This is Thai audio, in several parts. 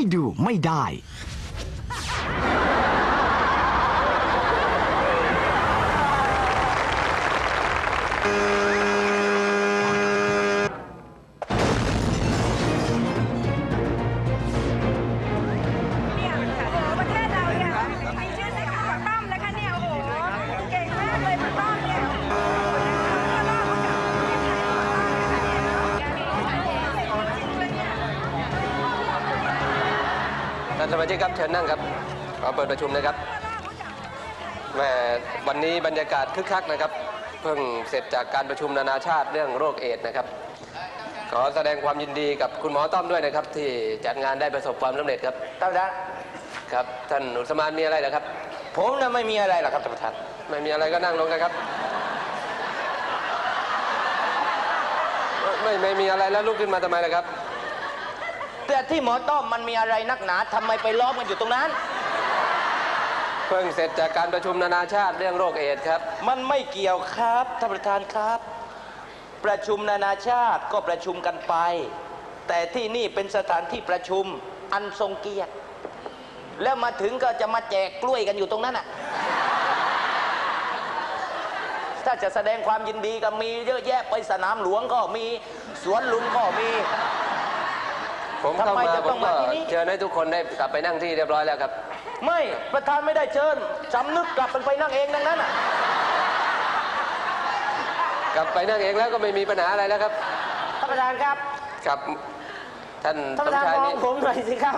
ไม่ดูไม่ได้เนี่ สมาชิกครับเชิญนั่งครับขอเปิดประชุมนะครับแหมวันนี้บรรยากาศคึกคักนะครับ เพิ่งเสร็จจากการประชุมนานาชาติเรื่องโรคเอดส์นะครับ ขอแสดงความยินดีกับคุณหมอต้อมด้วยนะครับ ที่จัดงานได้ประสบความสำเร็จครับท่านประธานครับท่านอุสมานมีอะไรเหรอครับ ผมน่ะไม่มีอะไรหรอกครับท่านประธานไม่มีอะไรก็นั่งลงนะครับ ไม่ไม่มีอะไรแล้วลุกขึ้นมาทำไมล่ะครับ แต่ที่หมอต้อมมันมีอะไรนักหนาทำไมไปล้อมกันอยู่ตรงนั้น เพิ่งเสร็จจากการประชุมนานาชาติเรื่องโรคเอดส์ครับ มันไม่เกี่ยวครับท่านประธานครับ ประชุมนานาชาติก็ประชุมกันไป แต่ที่นี่เป็นสถานที่ประชุมอันทรงเกียรติ แล้วมาถึงก็จะมาแจกกล้วยกันอยู่ตรงนั้นอะถ้าจะแสดงความยินดีก็มีเยอะแยะไปสนามหลวงก็มี สวนลุมก็มี ผมเข้าทำไมมาจะผต้อมงก็มาที่นี่ เชิญให้ทุกคนได้กลับไปนั่งที่เรียบร้อยแล้วครับ ไม่ประธานไม่ได้เชิญสำนึกกลับมันไปนั่งเองดังนั้นอะกลับไปนั่งเองแล้วก็ไม่มีปัญหาอะไรแล้วครับท่านประธานครับครับท่านท่านสปมระธานชายมอนี่งผมหน่อยสิครับ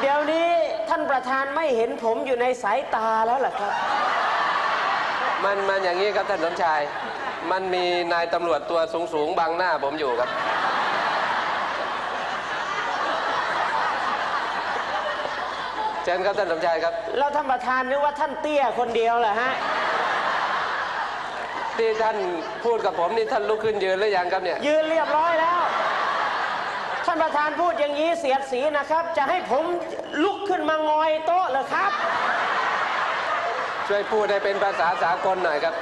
เดี๋ยวนี้ท่านประธานไม่เห็นผมอยู่ในสายตาแล้วเหรอครับ มันมันอย่างนี้ครับท่านสมชาย มันมีนายตำรวจตัวสูงสูงๆบังหน้าผมอยู่ครับ ชิญครับท่านสมชายครับแล้วท่านประธานนึกว่าท่านเตี้ยคนเดียวเหรอฮะ ที่ท่านพูดกับผมนี่ท่านลุกขึ้นยืนหรือยังครับเนี่ยยืนเรียบร้อยแล้ว ท่านประธานพูดอย่างนี้เสียดสีนะครับ จะให้ผมลุกขึ้นมางอยโต๊ะเหรอครับ ช่วยพูดให้เป็นภาษาสากลหน่อยครับ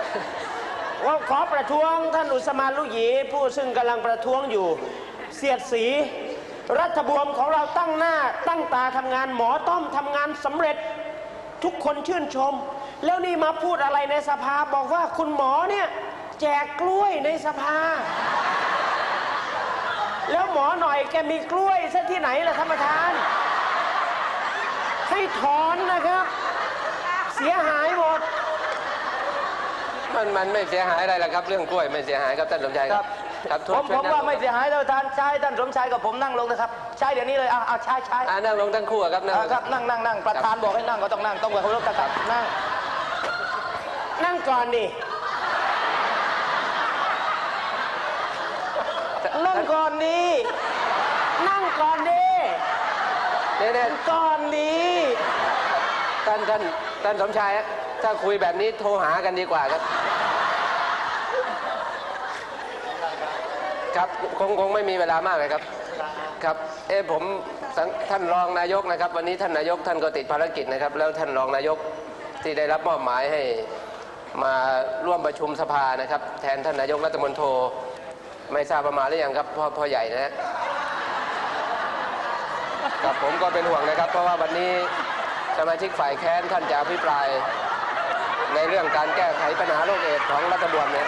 ว่าขอประท้วงท่านอุสมานลุหยีผู้ซึ่งกำลังประท้วงอยู่ เสียดสี รัฐบวมของเราตั้งหน้าตั้งตาทำงานหมอต้อมทำงานสำเร็จทุกคนชื่นชม แล้วนี่มาพูดอะไรในสภาบอกว่าคุณหมอเนี่ยแจกกล้วยในสภา แล้วหมอหน่อยแกมีกล้วยซะที่ไหนล่ะท่านประธาน ให้ถอนนะครับ เสียหายหมด มันมันไม่เสียหายอะไรหรอกครับ เรื่องกล้วยไม่เสียหายครับท่านสมชายครับ ครับผมช่วยผมนั่งว่าไม่เสียหายท่านประธานใช้ท่านสมชายกับผมนั่งลงนะครับ ใช้เดี๋ยวนี้เลยอะอะใช้ใช้อ่านั่งลงทั้งคู่อะครับนั่งลอะงครับนั่งนั่งนั่งประธานบอกให้นั่งก็ต้องนั่งต้องเคารพนะครับนั่ง นั่งก่อนดินั่งก่อนดินั่งก่อนดิเนี่ยเนี่ยก่อนดิท่านท่านท่านสมชายฮะถ้าคุยแบบนี้โทรหากันดีกว่าครับ ครับคงคงไม่มีเวลามากเลยครับครับเอ้ผมท่านรองนายกนะครับ วันนี้ท่านนายกท่านก็ติดภารกิจนะครับ แล้วท่านรองนายกที่ได้รับมอบหมายให้มาร่วมประชุมสภานะครับ แทนท่านนายกรัฐมนตรีไม่ทราบประมาณหรือยังครับพ่อพ่อใหญ่นะฮะครับผมก็เป็นห่วงนะครับ เพราะว่าวันนี้สมาชิกฝ่ายแค้นท่านจะอภิปรายในเรื่องการแก้ไขปัญหาโรคเอดส์ของรัฐบาลเนี่ย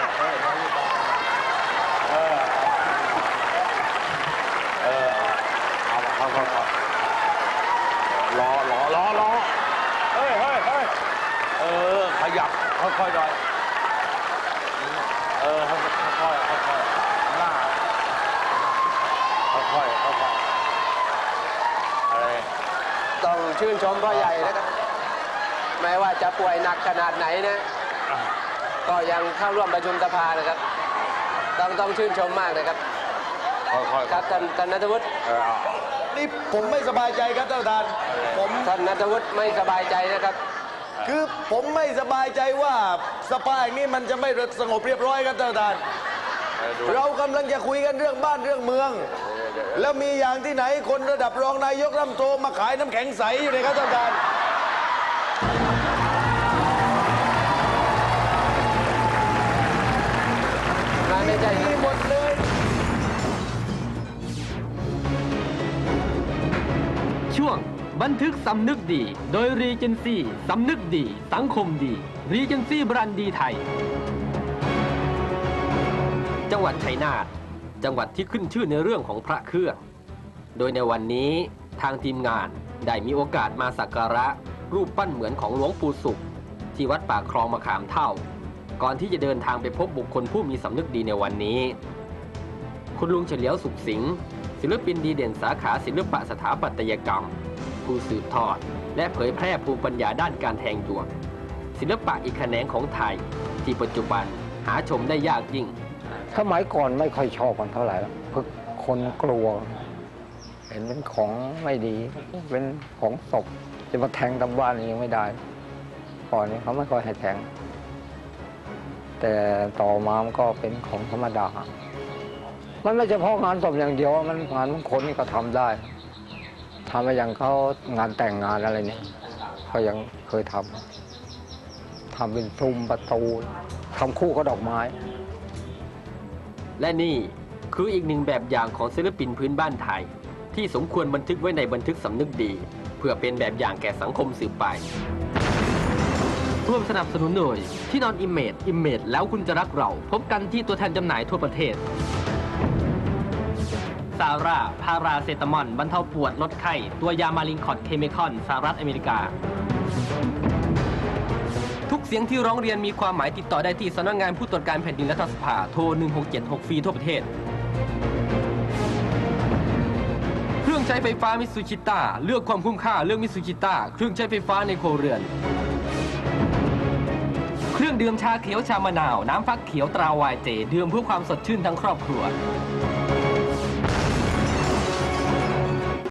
เอาเข้าเข้าเข้ารอรอรอรอเฮ้ยเฮ้ยเฮ้ยเออ ขยับ ค่อยๆหน่อยเออ ค่อยๆค่อยๆค่อยๆหน้าค่อยๆค่อยๆอะไร ต้องชื่นชมพ่อใหญ่นะครับแม้ว่าจะป่วยหนักขนาดไหนนะ อะ ก็ยังเข้าร่วมประชุมสภานะครับ ต้องต้องชื่นชมมากนะครับ ค่อยๆครับท่านท่านนัทวุฒิ เออเอา นี่ผมไม่สบายใจครับท่านประธานผมท่านนัทวุฒิไม่สบายใจนะครับ คือผมไม่สบายใจว่าสภาแห่งนี้มันจะไม่สงบเรียบร้อยครับท่านประธานเออดูเรากำลังจะคุยกันเรื่องบ้านเรื่องเมือง แล้วมีอย่างที่ไหนคนระดับรองนายกรัฐมนตรีมาขายน้ำแข็งใสอยู่เลยครับท่านประธานมาไม่ใช่ บันทึกสำนึกดี โดยรีเจนซี่สำนึกดี สังคมดีรีเจนซี่บรันดีไทย จังหวัดชัยนาทจังหวัดที่ขึ้นชื่อในเรื่องของพระเครื่อง โดยในวันนี้ทางทีมงานได้มีโอกาสมาสักการะ รูปปั้นเหมือนของหลวงปู่สุข ที่วัดป่าคลองมะขามเท่า ก่อนที่จะเดินทางไปพบบุคคลผู้มีสำนึกดีในวันนี้ คุณลุงเฉลียวสุขสิงห์ ศิลปินดีเด่นสาขาศิลปะสถาปัตยกรรม ผู้สืบทอด และเผยแพร่ภูมิปัญญาด้านการแทงหยวก ศิลปะอีกแขนงของไทย ที่ปัจจุบันหาชมได้ยากยิ่ง สมัยก่อนไม่ค่อยชอบกันเท่าไหร่แล้วพึกคนกลัว เห็นเป็นของไม่ดี เป็นของศพจะมาแทงตำบ้านเองไม่ได้ ก่อนนี้เขาไม่ค่อยให้แทง แต่ต่อมามันก็เป็นของธรรมดา มันไม่เฉพาะงานศพอย่างเดียวมันงานมงคลนี่ก็ทำได้ทำมาอย่างเขางานแต่งงานอะไรเนี่ยเขายังเคยทำทำเป็นซุ้มประตูทำคู่กับดอกไม้ และนี่คืออีกหนึ่งแบบอย่างของศิลปินพื้นบ้านไทย ที่สมควรบันทึกไว้ในบันทึกสำนึกดี เพื่อเป็นแบบอย่างแก่สังคมสืบไปร่วมสนับสนุนโดยที่นอนอิมเมจอิมเมจแล้วคุณจะรักเรา พบกันที่ตัวแทนจำหน่ายทั่วประเทศ ซาร่า พาราเซตามอลบรรเทาปวดลดไข้ ตัวยามาลิงคอดเคมีคอนสหรัฐอเมริกา ทุกเสียงที่ร้องเรียนมีความหมายติดต่อได้ที่สำนักงานผู้ตรวจการแผ่นดินและทรสภาโทร 1676 ฟรีทั่วประเทศ เครื่องใช้ไฟฟ้ามิตซูชิต้าเลือกความคุ้มค่าเลือกมิตซูชิต้าเครื่องใช้ไฟฟ้าในโครเรือน เครื่องดื่มชาเขียวชามะนาว น้ำฟักเขียวตราวายเจ ดื่มเพื่อความสดชื่นทั้งครอบครัว